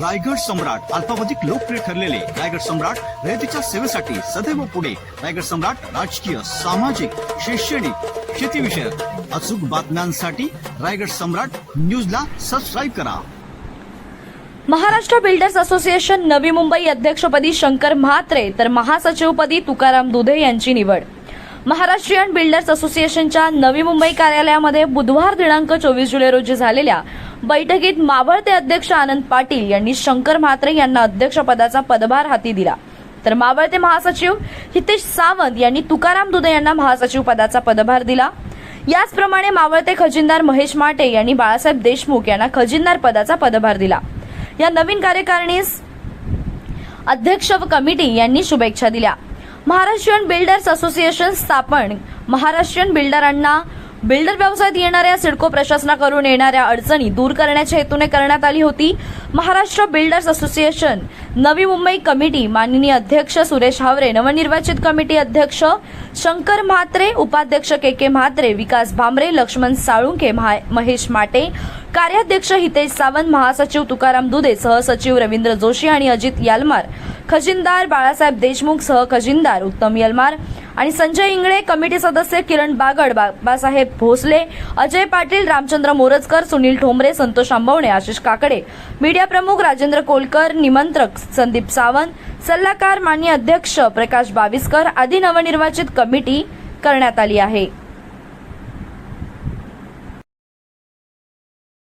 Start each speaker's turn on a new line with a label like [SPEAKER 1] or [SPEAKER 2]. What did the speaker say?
[SPEAKER 1] रायगड सम्राट अल्पावधिक लोकप्रिय ठरलेले रायगड सम्राट रयतीच्या सेवेसाठी सदैव पुढे. रायगड सम्राट राजकीय सामाजिक शैक्षणिक शेतीविषयक अचूक बातम्यांसाठी रायगड सम्राट न्यूजला सबस्क्राईब करा.
[SPEAKER 2] महाराष्ट्र बिल्डर्स असोसिएशन नवी मुंबई अध्यक्षपदी शंकर म्हात्रे तर महासचिवपदी तुकाराम दुधे यांची निवड. महाराष्ट्रीयन बिल्डर्स असोसिएशनच्या नवी मुंबई कार्यालयामध्ये बुधवार दिनांक चोवीस जुलै रोजी झालेल्या बैठकीत मावळते अध्यक्ष आनंद पाटील यांनी शंकर म्हात्रे यांना अध्यक्षपदाचा पदभार हाती दिला. तर मावळते महासचिव हितेश सावंत यांनी तुकाराम दुधे यांना महासचिव पदाचा पदभार दिला. याचप्रमाणे मावळते खजिनदार महेश माटे यांनी बाळासाहेब देशमुख यांना खजिनदार पदाचा पदभार दिला. या नवीन कार्यकारिणीस अध्यक्ष व कमिटी यांनी शुभेच्छा दिल्या. महाराष्ट्रीयन बिल्डर्स असोसिएशन स्थापन महाराष्ट्रीयन बिल्डरांना बिल्डर व्यवसायात येणाऱ्या सिडको प्रशासनाकडून येणाऱ्या अडचणी दूर करण्याच्या हेतूने करण्यात आली होती. Maharashtra builders association Navi Mumbai committee माननीय अध्यक्ष सुरेश हावरे नवनिर्वाचित कमिटी अध्यक्ष शंकर म्हात्रे उपाध्यक्ष के के म्हात्रे विकास भामरे लक्ष्मण साळुंके महा- महेश माटे कार्याध्यक्ष हितेश सावंत महासचिव तुकाराम दुधे सहसचिव रवींद्र जोशी आणि अजित यालमार खजिनदार बाळासाहेब देशमुख सहखजिनदार उत्तम यलमार आणि संजय इंगळे कमिटी सदस्य किरण बागड बाबासाहेब भोसले अजय पाटील रामचंद्र मोरजकर सुनील ठोंबरे संतोष आंबवणे आशिष काकडे. मीडिया प्रमुख राजेंद्र कोलकर निमंत्रक संदीप सावंत सल्लागार मान्य अध्यक्ष प्रकाश बाविस्कर आदी नवनिर्वाचित कमिटी करण्यात आली आहे.